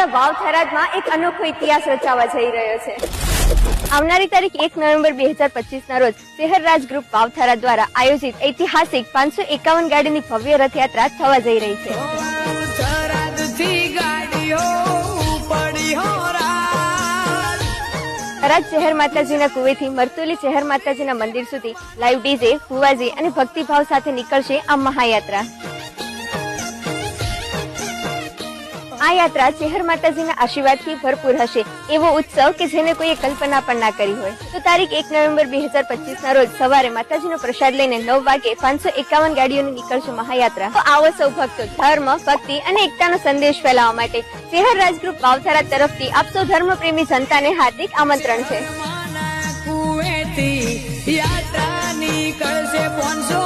આપણા વાવ થરાદમાં એક અનોખો ઇતિહાસ રચાવા જઈ રહ્યો છે આવનારી તારીખ એક નવેમ્બર બે હજાર પચીસ ના રોજ શહેર ગ્રુપ વાવ દ્વારા આયોજિત ઐતિહાસિક પાંચસો એકાવન ગાડીની ભવ્ય રથયાત્રા થવા જઈ રહી છે. થરાદ શહેર માતાજીના કુવેથી મરતુલી શહેર માતાજીના મંદિર સુધી લાઈવ ડીજે ફુવાજી અને ભક્તિભાવ સાથે નીકળશે આ મહાયાત્રા આ યાત્રા ચેહર માતાજીના આશીર્વાદથી ભરપૂર હશે, એવો ઉત્સવ કે જેને કોઈએ કલ્પના પણ ના કરી હોય. તો તારીખ એક નવેમ્બર બે હજાર પચીસ ના રોજ સવારે માતાજીનો પ્રસાદ લઈને નવ વાગે પાંચસો એકાવન ગાડીઓની નીકળશે મહાયાત્રા. તો આવો સૌ ભક્તો, ધર્મ, ભક્તિ અને એકતાનો સંદેશ ફેલાવવા માટે શહેર રાજગ્રુપ વાવથારા તરફથી આપ સૌ ધર્મ પ્રેમી જનતાને હાર્દિક આમંત્રણ છે. યાત્રા નીકળશે પાંચસો